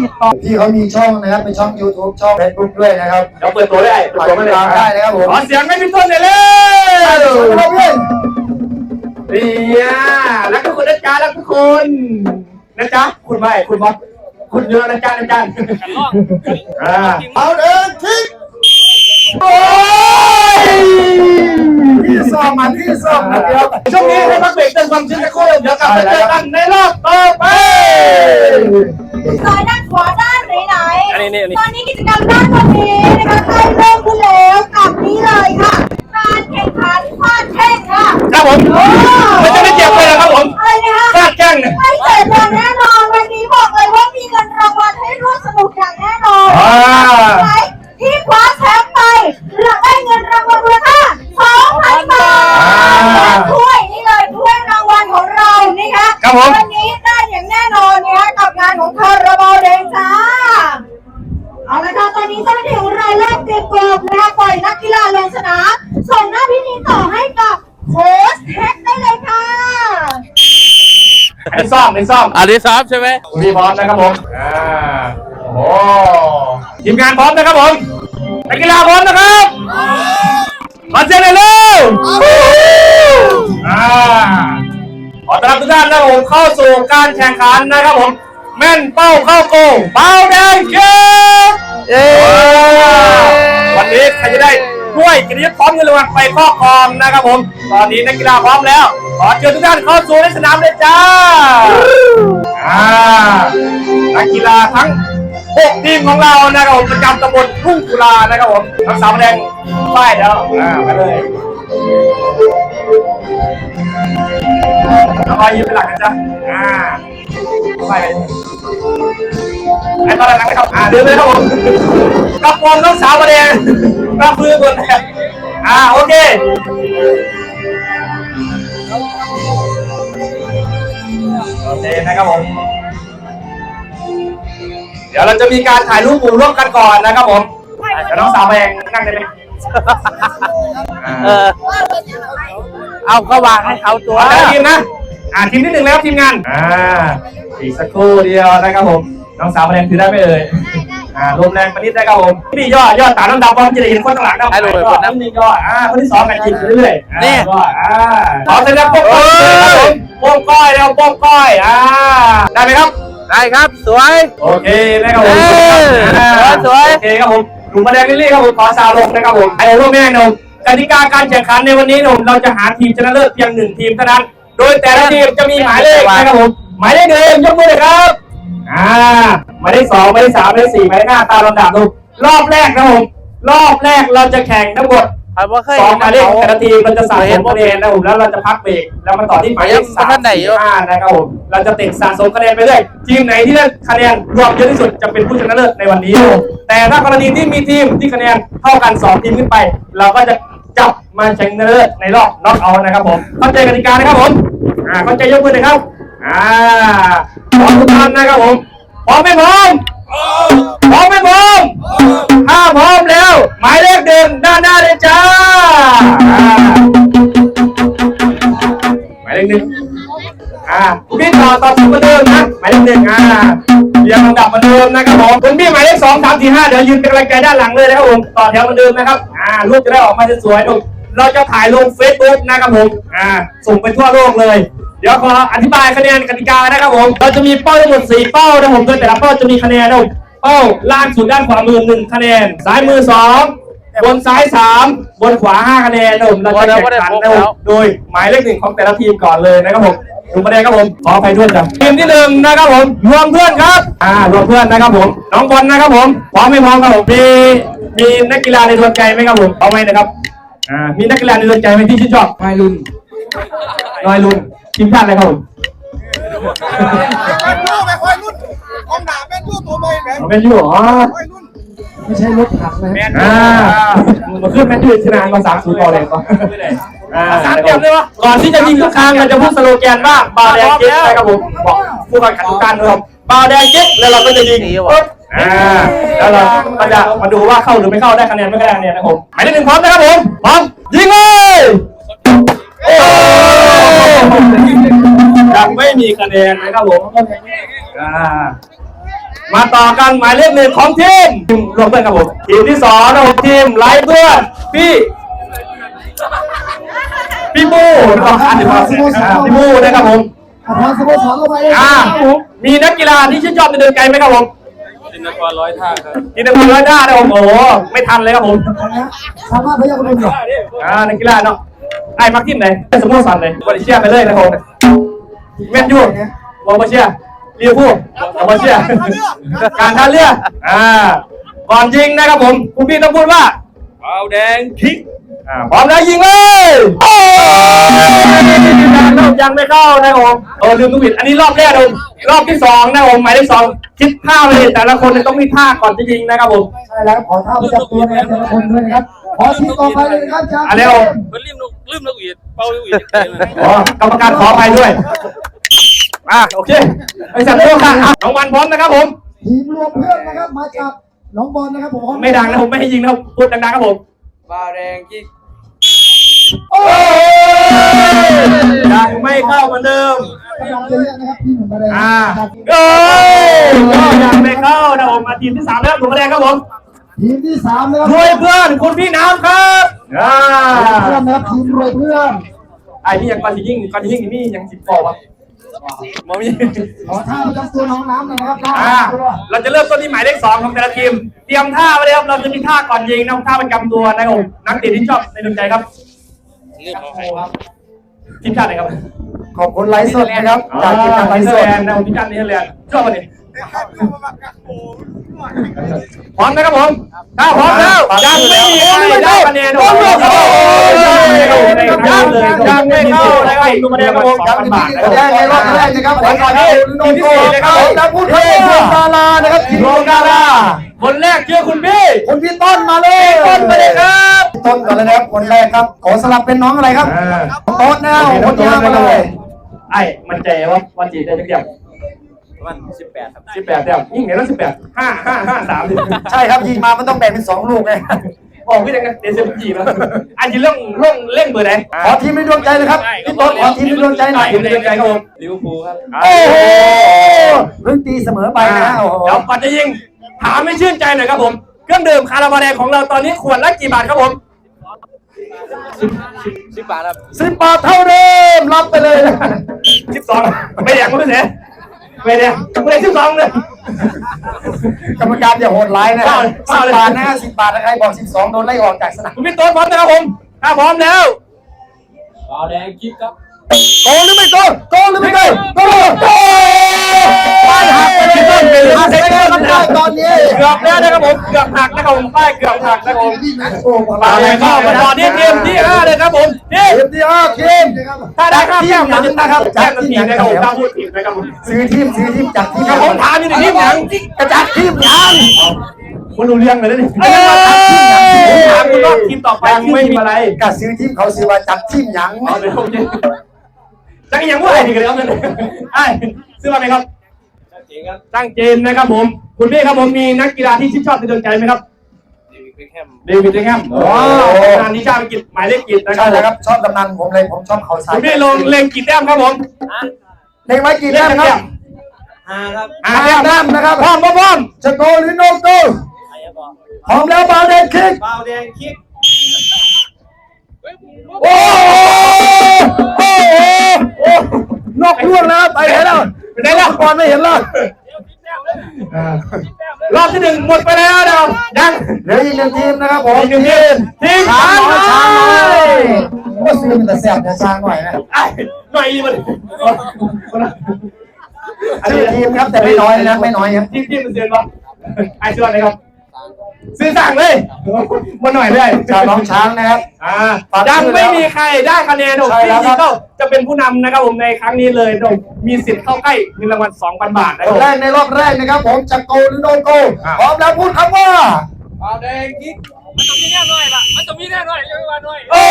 ติดต่อพี่เขามีช่องนะครับเป็นช่อง YouTube ช่อง Facebook ด้วยนะครับเดี๋ยวเปิดตัวได้เปิดตัวไม่ได้ได้นะครับผมขอเสียงไม่พี่ต้นเลยเลยครับพี่เดียรักทุกคนนะจ๊ะรักทุกคนนะจ๊ะคุณไม่คุณบอสคุณเยอะนะจ๊ะนะจ๊ะอ่าเอาเดินทิศโอ้ยพี่สอบมันพี่สอบมันเดียวช่วงนี้ให้พักเบรกเติมความชื้นสักครู่เดี๋ยวกลับมาเจอกันในรอบต่อไป ซอยด้านขวาด้านไหนไหนอันนี้นี่อันนี้ ตอนนี้กิจกรรมด้านวันนี้นะคะใกล้เริ่มขึ้นแล้วกับนี้เลยค่ะการแข่งขันฟาดแข่งค่ะครับผมมันจะไม่เจ็บเลยนะครับผมอะไรนะคะฟาดแข้งเนี่ย ไม่เจ็บอย่างแน่นอนวันนี้บอกเลยว่ามีเงินรางวัลให้ร่วมสนุกอย่างแน่นอนอ่า ใครที่คว้าแชมป์ไปหลังได้เงินรางวัลมูลค่า2,000บาทและถ้วยนี่เลยถ้วยรางวัลของเรานี่ค่ะ ครับผม วันนี้ได้อย่างแน่นอนเนี่ยกับงานของคาราบาวแดงจ้า เอาละค่ะตอนนี้เจ้าหน้าที่ของเราเริ่มเตรียมตัวนะคะปล่อยนักกีฬาลงสนามส่งหน้าที่นี้ต่อให้กับโค้ชแท็กได้เลยค่ะ อันนี้ ซ่อมอันนี้ซ่อมอันนี้ซ้อมใช่ไหมพี่พร้อมนะครับผมอ่าโอ้ทีมงานพร้อมนะครับผมนักกีฬาพร้อมนะครับขอเสียงหน่อยเร็วอ่าขอต้อนรับทุกท่านนะครับผมเข้าสู่การแข่งขันนะครับผม แม่นเป้าเข้าโกงเป้าแดงเขียวเย้วันนี้ใครจะได้ถ้วยกินยศพร้อมเงินรางวัลไปครอบครองนะครับผม ตอนนี้นักกีฬาพร้อมแล้ว ขอเชิญทุกท่านเข้าสู่ในสนามเลยจ้าอ่านักกีฬาทั้ง6ทีมของเรานะครับผมประจำตำบลทุ่งกุลานะครับผมทั้งสามแดงป้ายแล้วอ่าไปเลยแล้วก็ยืนเป็นหลักนะจ๊ะอ่าไปเลยไอ้ตอนแรกนะครับอ่าเดินเลยครับผมกระปรงน้องสาวมาแดงรับมือก่อนนะครับอ่าโอเค โอเคนะครับผม เดี๋ยวเราจะมีการถ่ายรูปหมู่ร่วมกันก่อนนะครับผมอะเดี๋ยวน้องสาวไปเองนั่งได้ไหมเออ เอาก็วางให้เขาตัวเอาแต่ละทีมนะ อ่าทีมที่หนึ่งแล้วทีมงาน อ่า อีกสักครู่เดียวนะครับผม น้องสาวมาแรงถือได้ไหมเอ่ย อ่าลมแรงปนิดได้ครับผมนี่ย่อย่อตามน้ำดำพร้อมจะได้เห็นคนข้างหลังนะให้ดูเลยย่อน้ำนี่ย่ออ่าคนที่สองกันจิบเรื่อยๆอ่านี่ย่ออ่าขอแสดงโป้งก้อยครับผมโป้งก้อยแล้วโป้งก้อยอ่าได้ไหมครับได้ครับสวยโอเคนะครับผมเอ้ยอ่าสวยๆโอเคครับผมหนุ่มมาแดงลิลลี่ครับผมขอสาวลงนะครับผมไอ้ร่วมแม่หนุ่มกติกาการแข่งขันในวันนี้หนุ่มเราจะหาทีมชนะเลิศเพียงหนึ่งทีมเท่านั้น โดยแต่ละทีมจะมีหมายเลขนะครับผมหมายเลขหนึ่งยกมือเลยครับอ่า หมายเลขสองหมายเลขสามหมายเลขสี่หมายเลขห้าตามลำดับดูรอบแรกนะครับผมรอบแรกเราจะแข่งทั้งหมดเอาว่าเคยสองหมายเลขขแต่ละทีมเราจะสะสเห็นมบ่คะแนนนะครับผมแล้วเราจะพักเบรกแล้วมาต่อที่หมายเลขยังสามท่านไหนอยู่สี่ห้านะครับผมเราจะติดสะสมคะแนนไปเรื่อยทีมไหนที่ได้คะแนนรวมเยอะที่สุดจะเป็นผู้ชนะเลิศในวันนี้ แต่ถ้ากรณีที่มีทีมที่คะแนนเท่ากันสองทีมขึ้นไป เราก็จะจับมาแข่งชนะเลิศในรอบน็อกเอาท์นะครับผมเข้าใจกติกานะครับผมอ่าเข้าใจยกมือเลยครับอ่าพร้อมทุกท่านนะครับผม พร้อมไหมพร้อมพร้อมไหมพร้อมถ้าพร้อมแล้ว หมายเลขเดิมด้านหน้าเลยจ้า หมายเลขหนึ่งอ่าคุณพี่ต่อต่อถูกเหมือนเดิมนะหมายเลขหนึ่งอ่าเรียงลำดับเหมือนเดิมนะครับผมคุณพี่หมายเลขสองสามสี่ห้าเดี๋ยวยืนเป็นกำลังใจด้านหลังเลยนะครับผมต่อแถวเหมือนเดิมนะครับอ่ารูปจะได้ออกมาสวยๆดูเราจะถ่ายลงเฟซบุ๊กนะครับผมอ่าส่งไปทั่วโลกเลย เดี๋ยวขออธิบายคะแนนกติกานะครับผมเราจะมีเป้าทั้งหมดสี่เป้านะครับผมโดยแต่ละเป้าจะมีคะแนนนะครับผมเป้าล่างสุดด้านขวามือหนึ่งคะแนนซ้ายมือสองบนซ้ายสามบนขวาห้าคะแนนนะผมเราจะแข่งขันนะผมโดยหมายเลขหนึ่งของแต่ละทีมก่อนเลยนะครับผมดูประเด็นครับผมขออภัยด้วยจ้ะทีมที่หนึ่งนะครับผมรวมเพื่อนครับอ่ารวมเพื่อนนะครับผมน้องบอลนะครับผมพร้อมไม่พร้อมครับผมมีมีนักกีฬาในดวงใจไหมครับผมเอาไหมนะครับอ่ามีนักกีฬาในดวงใจไหมที่ชื่นชอบไมลุนน้อยลุน ทีมชาติอะไรครับผมแม่นยูแม่ค่อยรุ่นกองหนาแม่นยูตัวใหม่แม่เอาเป็นอยู่อ๋อค่อยรุ่นไม่ใช่รถถังนะอ่ามาขึ้นแมตช์ยืดชนะมาสามศูนย์ก่อนเลยก่อนอ่าสามเกมเลยวะก่อนที่จะยิงทุกครั้งเราจะพูดสโลแกนว่าบาวแดงเจ็ตนะครับผมบอกผู้แข่งขันทุกท่านนะครับบาวแดงเจ็ตแล้วเราก็จะยิงปุ๊บอ่าแล้วเราก็จะมาดูว่าเข้าหรือไม่เข้าได้คะแนนไม่ได้คะแนนนะครับผมหมายเลขหนึ่งพร้อมนะครับผมพร้อมยิงเลยโอ้ ยังไม่มีคะแนนนะครับผมอ่ามาต่อกันหมายเลขหนึ่งของทีมทีมรวมเพื่อนครับผมทีมที่สองนะครับผมทีมไลฟ์เพื่อนพี่พี่บูนะครับอ่านถึงความเสียอ่าพี่บูนะครับผมอาพรสโมสรเข้าไปเลยอ่ามีนักกีฬาที่ชื่นชอบในเดินไกลไหมครับผมจินตกรร้อยท่าครับกินในมือร้อยด้านะครับผมโอ้โหไม่ทันเลยครับผมสามารถพยักหน้าได้อ่านักกีฬาเนาะ ไอ้มักทิมไหนเป็นสโมสรเลยบริเชียไปเลยนะครับผมแมนยูบอลบเชียเรียวพูดบอลเชียการท่าเรืออ่าก่อนยิงนะครับผมคุณพี่ต้องพูดว่าเบาแดงคิกอ่าพร้อมแล้วยิงเลยโอ้ยยังไม่เข้านะครับผมเออลืมลูกบิดอันนี้รอบแรกผมรอบที่สองนะครับผมหมายเลขสองคิดท่าเลยแต่ละคนเนี่ยต้องมีท่าก่อนจะยิงนะครับผม ใช่แล้วขอท่าประจำตัวนะครับแต่ละคนด้วยนะครับ ขอทีมต่อไปเลยนะครับจากอันนี้ผมมันลืมลูก ลืมลูกอีดเป่าลูกอีดอ๋อกรรมการขอไปด้วยอะโอเคไอ้สัตว์โลกค่ะอะน้องวันพร้อมนะครับผม ทีมรวมเพื่อนนะครับมาจากน้องบอลนะครับผมไม่ดังนะผมไม่ให้ยิงนะครับพูดดังๆครับผมเบาแดงคิกโอ้ยยังไม่เข้าเหมือนเดิม กำลังจะเรียกนะครับทีมหนึ่งมาเลยอ่าเอ้ยก็ยังไม่เข้านะผมมาทีมที่สามแล้วถูกคะแนนครับผมทีมที่สามนะครับรวยเพื่อนคุณพี่น้ำครับ อ่าเพื่อนนะครับทีมรวยเพื่อนไอ้นี่ยังก่อนที่ยิ่งก่อนที่ยิ่งนี่ยังสิบปอวะมอมีขอท่าประจำตัวน้องน้ำหน่อยนะครับท่าประอ่าจำตัวเราจะเริ่มต้นที่หมายเลขสองของแต่ละทีม เตรียมท่าไว้เลยครับ เราจะมีท่าก่อนยิงนะท่าประจำตัวนะครับผมนักเตะที่ชอบในดวงใจครับลืมเอาไปทีมชาติไหนครับขอบคุณไลฟ์สดนะครับ จาจากกทีทีมมงานไลชาติฟ์เนสดเธอร์แลนด์นะผมทีมชาติเนเธอร์แลนด์ชอบมันนี่ พร้อมนะครับผมถ้าพร้อมแล้วยังไม่มีใครได้คะแนนโอ้โหยังยังไม่เข้านะครับดูคะแนนครับผมยังบาทนะคแรรับกในรอบแรกนะครับวันก่อนนี้ทีมที่สี่นะครับผมแล้วพูดถึงทีมดารานะครับทีมโรโรงกาดาลาราคนแรกชื่อคุณพี่คนพี่ต้นมาเลยต้นไปเลยครับต้นก่อนเลยนะครับคนแรกครับขอสลับเป็นน้องอะไรครับโต๊ดนะคนที่ห้ามาเลยไอ้มันใจว่าวันจีได้จัก เดียววันสิบแปดครับสิบแปดเดียวยิ่งเห็นแล้วสิบแปดห้าห้าห้าสามใช่ครับยิงมามันต้องแบ่งเป็นสองลูกไงบอกพี่ยังไงเดซจีแล้วอันนี้เรื่องเรื่องเล่นเบอร์ไหนขอทีมในดวงใจเลยครับพี่ต้นขอทีมในดวงใจหน่อยทีมในดวงใจครับผมลิเวอร์พูลครับโอ้โหเพิ่งตีเสมอไปนะโอ้โหเดี๋ยวก่อนจะยิงถามไม่ชื่นใจหน่อยครับผมเครื่องดื่มคาราบาแดงของเราตอนนี้ขวดละกี่บาทครับผมสิบบาทครับสิบบาทเท่าเดิมรับไปเลยนะสิบสองไม่อยากไม่เสีย ไม่เนี่ยไม่สิบสองเลยกรรมการอย่าโหดร้ายนะเอาสิเอาบเลยบาทนะสิบบาทนะใครบอกสิบสองโดนไล่ออกจากสนามคุณพี่โต๊ดพร้อมนะครับผมถ้าพร้อมแล้วเบาแดงคิกครับ โกงหรือไม่โกงโกงหรือไม่โกงโกงโกงป้ายหักไปเลยต้นไปเลยหักไปเลยมันได้ตอนนี้เกือบแล้วนะครับผมเกือบหักนะครับผมป้ายเกือบหักนะครับผมโอ้โหมาเลยเข้ามาต่อที่ทีมที่ห้าเลยครับผมนี่ทีมที่ห้าทีมถ้าได้ห้าทีมเราจะตั้งนะครับแจ้งทันทีนะครับผมถ้าพูดผิดนะครับผมซื้อทีมซื้อทีมจากที่ครับผมถามอยู่ในทีมหยังกระจัดทีมยังคุณรู้เรื่องเลยนะนี่เอ้ยผมถามคุณว่าทีมต่อไปชื่อทีมอะไรก็ซื้อทีมเขาซื้อว่าจัดทีมยัง จังยังว่าไอ้นี่กันแล้วนั่นไอ้ซื้อมาไหมครับจริงครับตั้งเจนนะครับผม คุณพี่ครับผมมีนักกีฬาที่ชื่นชอบในดวงใจไหมครับเดวิดเบคแฮมเดวิดเบคแฮมว้งานนี้ชาติอังกฤษหมายเลขกิจนะคใช่รับแล้วครับชอบกำนันผมเลยผมชอบเขาสายคุณพี่ลงเล็งกี่แต้มครับผมเล็งไว้กี่แต้มครับห้าครับอ่าห้าแต้มแต้มนะครับพร้อมพร้อมพร้อมจะโกหรือโนโกไอ้ยังบอกพร้อมแล้วบาเดนคิกเบาแดงคิกโอ้โหโอ้โหโอ้ โหนกล่วงแล้วไปไหนแล้วไปไหนแล้วบอลไม่เห็นแล้วรอบที่หนึ่งหมดไปแล้วเดี๋ยวยังเหลืออีกหนึ่งทีมนะครับผมอีกหนึ่งทีมทีมช้าช้างงน้น้ออยยช้างน้อยโอ้ซื้อมันแต่แสบแต่ช้างหน่อยนะไอ้หน่อยมันชื่อทีมครับแต่ไม่น้อยนะไม่น้อยครับทีมทีมมันเซียนปะไอ้ชื่ออะไรครับ ซื้อสั่งเลยมาหน่อยเลยชาวน้องช้างนะครับ อ่ายังไม่มีใครได้คะแนนผมใช่ที่แล้วครัดิบจิตอลจะเป็นผู้นำนะครับผมในครั้งนี้เลยผมมีสิทธิ์เข้าใกล้เงินรางวัล2,000 บาทนะคครันบ แรกในรอบแรกนะครับ ผมจะโกหรือโนโกอ่าพร้อมแล้วพูดคำว่าเบาแดงคิกมันต้องมีแน่หน่อยล่ะมันต้องมีแน่หน่อยยังไม่ว่าหน่อยโอ้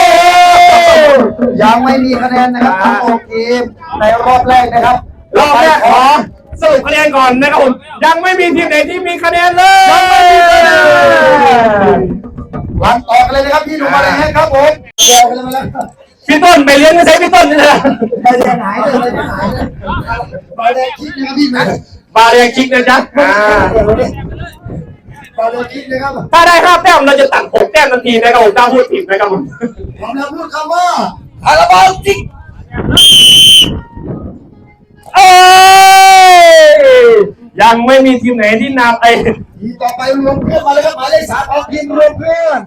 ยังไม่มีคะแนนนะครับทั้งหกทีมในรอบแรกนะครับรอบแรกขอ สรุปคะแนนก่อนนะครับผมยังไม่มีทีมไหนที่มีคะแนนเลยยังไม่มีคะแนนหลังต่อกันเลยนะครับพี่หนุ่มมาเลยครับผมเดี๋ยวกันเลยมาแล้วพี่ต้นไปเลี้ยงไม่ใช่พี่ต้นนี่แหละไปเรียนหายเลยไปเรียนหายเลยไปเรียนคิดนะครับพี่แม็กบาเรียงคิกนะจ๊ะอ่าบอลเลยคิดเลยครับถ้าได้ห้าแต้มเราจะตัดหกแต้มทันทีนะครับผมถ้าพูดผิดนะครับผมพร้อมแล้วพูดคำว่าคาราบาวจิก เอ้ยยังไม่มีทีมไหนที่นำไอ้ทีต่อไปรวมเพื่อนมาเลยครับหมายเลขสามออกทีมรวมเพื่อน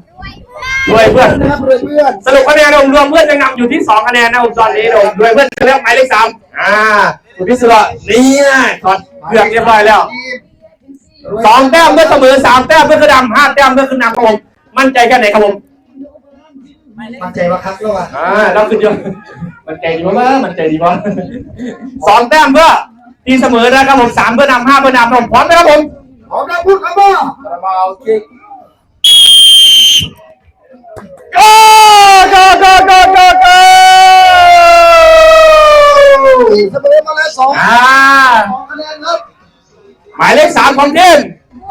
ด้วยเพื่อนนะครับรวมเพื่อนสรุปคะแนนรวมเพื่อนยังนำอยู่ที่สองคะแนนนะผมตอนนี้ผมด้วยเพื่อนเลือกหมายเลขสามอ่าคุณพิสุระนี่นะถอดเกือกเรียบร้อยแล้วสองแต้มเพื่อเสมอสามแต้มเพื่อคือดำห้าแต้มเพื่อคือนำครับผมมั่นใจแค่ไหนครับผม มั่นใจว่าครับแล้วอะอ่าเราคือเดียวมันใจดีมากๆมันใจดีมากสองแต้มเพื่อตีเสมอนะครับผมสามเพื่อนำห้าเพื่อนำผมพร้อมนะครับผมพร้อมแล้วพูดคำว่าคาราบาวจิกโก้โก้โก้โก้โก้โก้ตีเสมอมาแล้วสองอ่าสองคะแนนครับหมายเลขสามของทีม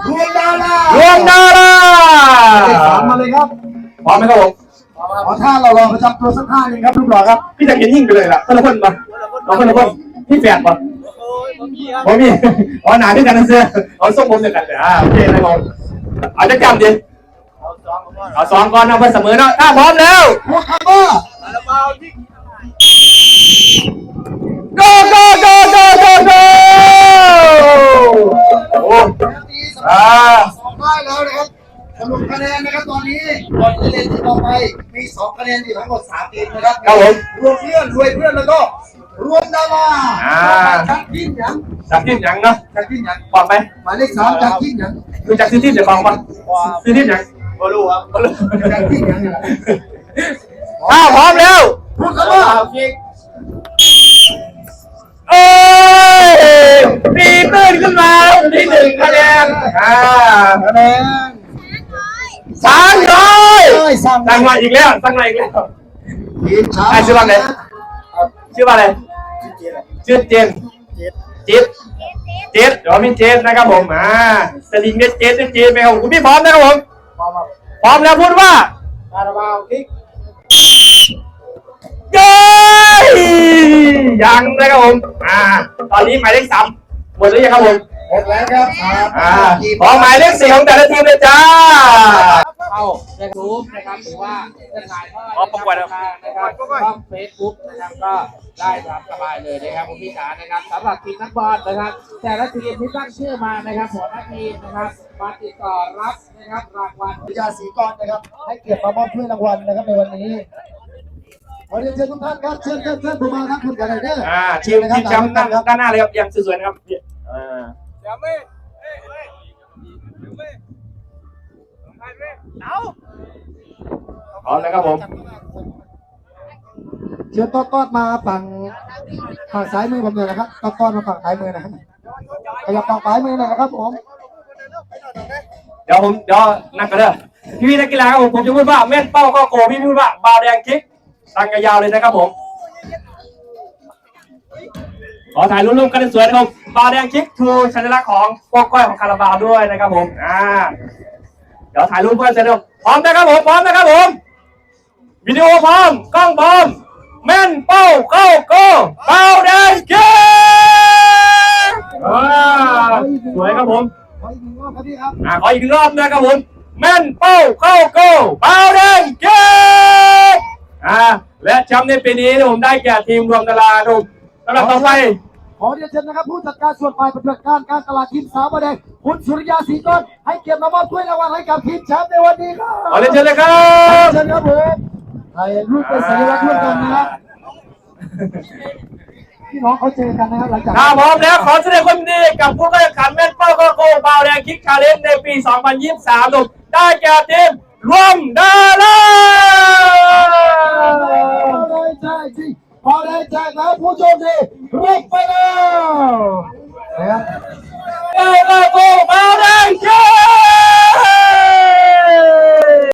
รวมดารารวมดาราเลขสามมาเลยครับพร้อมไหมครับผม ขอท่าเราลองประจำตัวสักท่าหนึ่งครับลูกหล่อครับพี่จะเห็นยิ่งไปเลยล่ะคนละคนปะเราคนละคนพี่แฝดปะผมมีอ๋อหนาด้วยกันนะเสื้อเอาส้มผมเดียวกันเลยอ่าโอเคเลยผมเอาจะจำดิเอาสองก่อนเอาไปเสมอเนาะถ้าพร้อมแล้วพูดคำว่าคาราบาวจิก go go go go go go โอ้ ตีเสม อ่า อสองได้แล้วนะครับสรุปคะแนนนะครับตอนนี้ก่อนจะเล่นที่ต่อไป มีสองคะแนนอยู่ทั้งหมดสามทีมนะครับครับผมรวมเพื่อนรวยเพื่อนแล้วก็รวมดาราอ่า จัดทิ้งหยังจับที่หยังเนาะจัดทิ้งหยังบอกไปหมายเลขสามจัดทิ้งหยังคือจากซื้อที่เดี๋ยวฟังปะซื้อที่หยังบอลูครับจัดทิ้งหยังเนี่ยถ้าพร้อมแล้ว พูดคาคำราว่าบาวจิกเอ้ยตีตื้นขึ้นมาที่หนึ่งคะแนนอ่าคะแนนสามร้อย เอ้ยสามสั่งมาอีกแล้วสั่งมาอีกแล้วทีมช้างไอ้ชื่อว่าไงชื่อว่าอะไรชื่อเจนจิตเจดเดี๋ยวมีเจดนะครับผมอ่าสลิงเด็ดเจดเด็ดเจดไปครับผมคุณพี่พร้อมนะครับผมพร้อมแล้วพูดว่าคาราบาวจิกเย้ยยังนะครับผมอ่าตอนนี้หมายเลขสามหมดหรือยังครับผมหมดแล้วครับสามอ่าขอหมายเลขสี่ของแต่ละทีมเลยจ้า เข้าในกลุ่มนะครับหรือว่าจะถ่ายทอดอ๋อประกวดครับ นะครับช่องเฟซบุ๊กนะครับก็ได้ตามสบายเลยนะครับคุณพี่จ๋านะครับสำหรับทีมนักบอลนะครับ แต่ละทีมที่ตั้งชื่อมานะครับหัวหน้าทีมนะครับมาติดต่อรับนะครับรางวัล วิจาสีกรนะครับ ให้เกียรติมามอบถ้วยรางวัลนะครับในวันนี้ขอเรียนเชิญทุกท่านครับเชิญเชิญเชิญผมมาครับคุณกันเลยเด้ออ่าทีมทีมแชมป์ด้านด้านหน้าเลยครับยังสวยๆนะครับอ่า เดี๋ยวไม่เอ้ยเอ้ยเดี๋ยวไม่ไป เว้ยเอาพร้อมนะครับผม เชิญต้อนต้อนมาฝั่งฝั่งซ้ายมือผมเลยนะครับต้อนต้อนมาฝั่งซ้ายมือนะครับขยับฝั่งซ้ายมือหน่อยนะครับผม เดี๋ยวผมเดี๋ยวนักกันเด้อพี่พี่นักกีฬาครับผมผมจะพูดว่าแม่นเป้าเข้าโกพี่พูดว่าบาวแดงคิกตั้งยาวๆเลยนะครับผมขอถ่ายรูปร่วมกันสวยๆนะครับบาวแดงคิกทูชัญลักษณ์ของก้องก้อยของคาราบาวด้วยนะครับผมอ่า เดี๋ยวถ่ายรูปกันเสร็จแล้วพร้อมนะครับผมพร้อมนะครับผมวิดีโอพร้อมกล้องพร้อมแม่นเป้าเข้าโกบาวแดงคิกอ่าสวยครับผมขออีกหนึ่งรอบครับพี่ครับอ่าขออีกรอบนะครับผมแม่นเป้าเข้าโกบาวแดงเก็บอ่าและแชมป์ในปีนี้นะผมได้แก่ทีมรวมดาราครับผมสำหรับต่อไป ขอเรียนเชิญนะครับผู้จัดการส่วนฝ่ายปฏิบัติการการตลาดทีมสาวประเดงคุณสุริยาศรีกรให้เกียรติมามอบถ้วยรางวัลให้กับทีมแชมป์ในวันนี้ครับขอเรียนเชิญเลยครับเชิญครับผมถ่ายรูปเป็นสัญลักษณ์ร่วมกันนะครับพี่น้องเขาเจอกันนะครับหลังจากถ้าพร้อมแล้วขอแสดงความยินดีกับผู้เข้าแข่งขันแม่นเป้าเข้าโกบาวแดงคิกชาเลนจ์ในปี 2023ครับได้แก่ทีมรวมดาราพอได้ใจจริง พอได้แจกแล้วผู้โชคดีรุกไปแล้วนะครับได้มาโกมาได้แจก